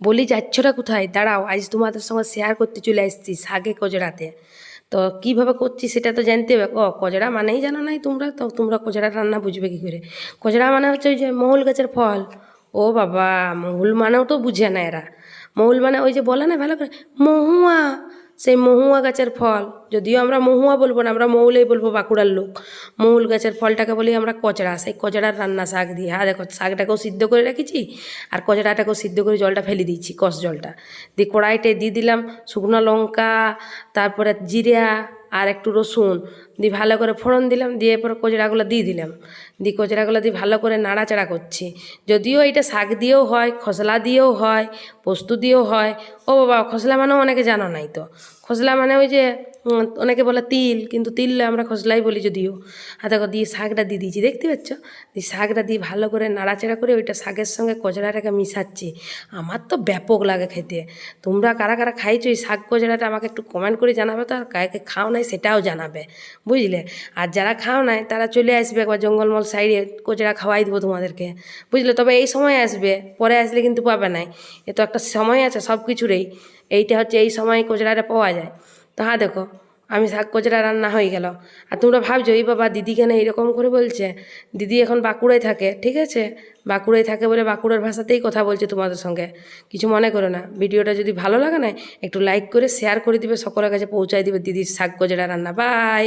বলি যাচ্ছটা কোথায়? দাঁড়াও, আজ তোমাদের সঙ্গে শেয়ার করতে চলে এসেছি শাগে কজরাতে তো কীভাবে করছি সেটা তো জানতে হবে। ও কজরা মানেই জানো নাই তোমরা? তো তোমরা কজরা রান্না বুঝবে কী করে? কজরা মানে হচ্ছে ওই যে মহুল গাছের ফল। ও বাবা, মহুল মানেও তো বুঝে না এরা। মহুল মানে ওই যে বলে না ভালো করে, মহুয়া। সেই মহুয়া গাছের ফল। যদিও আমরা মহুয়া বলব না, আমরা মৌলেই বলব বাঁকুড়ার লোক। মহুল গাছের ফলটাকে বলি আমরা কচড়া। সেই কচড়ার রান্না শাক দিয়ে। হ্যাঁ দেখো, শাকটাকেও সিদ্ধ করে রেখেছি আর কচড়াটাকেও সিদ্ধ করে জলটা ফেলে দিয়েছি, কষ জলটা। দিয়ে কড়াইতে দিয়ে দিলাম শুকনো লঙ্কা, তারপরে জিরা আর একটু রসুন দিয়ে ভালো করে ফোড়ন দিলাম, দিয়ে পরে কচড়াগুলো দিয়ে দিলাম। দিয়ে কচড়াগুলো দিয়ে ভালো করে নাড়াচাড়া করছি। যদিও এটা শাক দিয়েও হয়, খসলা দিয়েও হয়, পোস্ত দিয়েও হয়। ও বাবা, খসলা মানেও অনেকে জানো নাই তো। খসলা মানে ওই যে অনেকে বলে তিল, কিন্তু তিল আমরা খসলাই বলি যদিও। আর দেখো দিয়ে শাকটা দিয়ে দিয়েছি, দেখতে পাচ্ছ? দিয়ে শাকটা দিয়ে ভালো করে নাড়াচাড়া করে ওইটা শাকের সঙ্গে কচড়াটাকে মিশাচ্ছি। আমার তো ব্যাপক লাগে খেতে। তোমরা কারা কারা খাইছো এই শাক কচড়াটা আমাকে একটু কমেন্ট করে জানাবে তো, আর কাকে খাও নাই সেটাও জানাবে। বুঝলে? আর যারা খাও নাই, তারা চলে আসবে একবার জঙ্গলমল সাইডে কচড়া খাওয়াই দেবো তোমাদেরকে। বুঝলে? তবে এই সময় আসবে, পরে আসলে কিন্তু পাবে নাই। এ তো একটা সময় আছে সব কিছুরই এইটা হচ্ছে এই সময় কচড়াটা পাওয়া যায়। তো হ্যাঁ দেখো আমি শাক কচরা রান্না হয়ে গেল। আর তোমরা ভাবছ, এই বাবা দিদি কেন এইরকম করে বলছে? দিদি এখন বাঁকুড়ায় থাকে, ঠিক আছে? বাঁকুড়ায় থাকে বলে বাঁকুড়ার ভাষাতেই কথা বলছে তোমাদের সঙ্গে। কিছু মনে করো না, ভিডিওটা যদি ভালো লাগে না, একটু লাইক করে শেয়ার করে দিবে, সকলের কাছে পৌঁছায় দিবে দিদির শাক কচরা রান্না। বাই